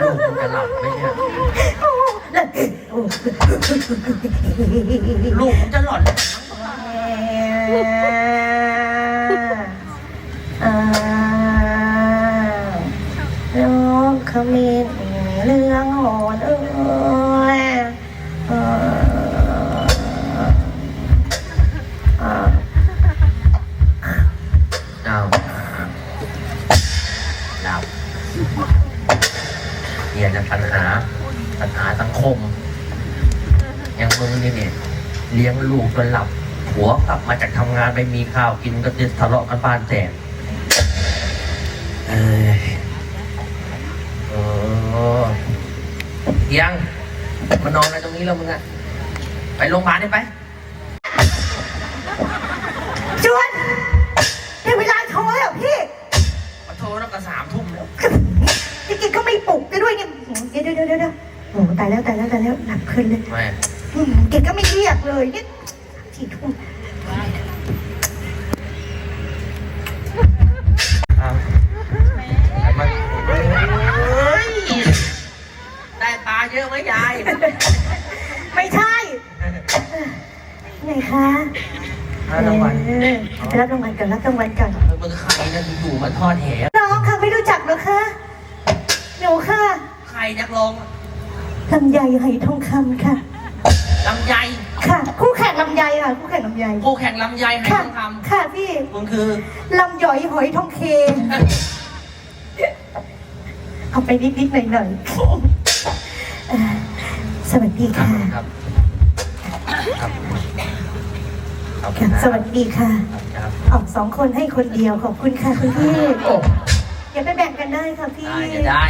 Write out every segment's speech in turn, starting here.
ลูกมันจะหลับไหมเนี่ย ลูกมันจะหลอนลูกขมิ้นเรื่องโหดเอ้ย เนี่ยนะปัญหาปัญหาสังคม อย่างมึงนี่เนี่ยเลี้ยงลูกจนหลับ หัวกลับมาจากทำงานไม่มีข้าวกินก็จะทะเลาะกันบ้านแตกเอ้ยเออยังมานอนอะไรตรงนี้แล้วมึงอะไปโรงพยาบาลได้ไป โอ้ตายแล้วตายแล้วตายแล้วหนักขึ้นเลยแม่อืมกินก็ไม่เรียกเลยเนี่ยสี่ทุ่มเอาไปมาเฮ้ยได้ปลาเยอะไหมยาย ไม่ใช่ไงคะห้ารางวัลเออรับรางวัลก่อนรับรางวัลก่อนมึงใครนะอยู่ๆมาทอดแหน้องค่ะไม่รู้จักเหรอคะหนูค่ะ ใครนักลง ลำไยไหทองคำค่ะ ลำไยค่ะ คู่แข่งลำไยค่ะ คู่แข่งลำไยคู่แข่งลำไยไหค่ะทองคค่ะพี่ำมึงคือลำหยอยหอยทองเค เอาไปนิดนิดๆหน่อยหน่อยๆเอ่อสวัสดีค่ะครับครับขอบคุค่ะณนะสวัสดีค่ะ ครับออกสองคนให้คนเดียวขอบคุณค่ะคุณพี่โอ้อย่าไปแบ่งกันได้ค่ะพี่ ได้จะได้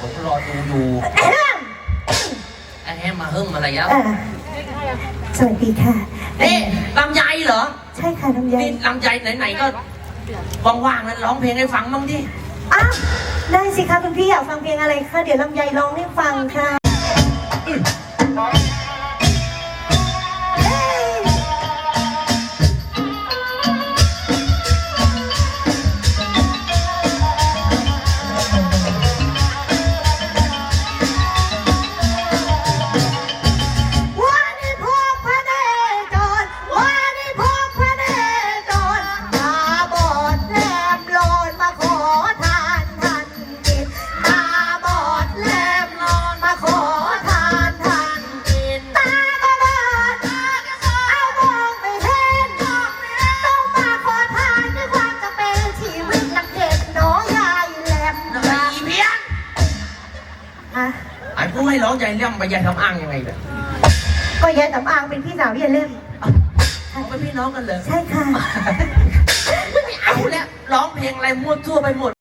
ผมรอดูอยู่ ไอ้แฮมมาเฮิ่มอะไรแล้วเอ่อสวัสดีค่ะ นี่ลำไยเหรอ ใช่ค่ะลำไยนี่ลำไยไหนๆก็ว่างๆนั้นร้องเพลงให้ฟังบ้างดิ อ้าวได้สิคะคุณพี่อยากฟังเพลงอะไรคะเดี๋ยวลำไยร้องให้ฟังค่ะ อะไอ้ผู้ให้ร้องใจเล่ำไปยายทำอ้างยังไงเนี่ยก็ยายสำอางเป็นพี่สาวพี่เล่มเขาเป็นพี่น้องกันเลยใช่ค่ะ ไม่เอาแล้วร้องเพลงอะไรมั่วทั่วไปหมด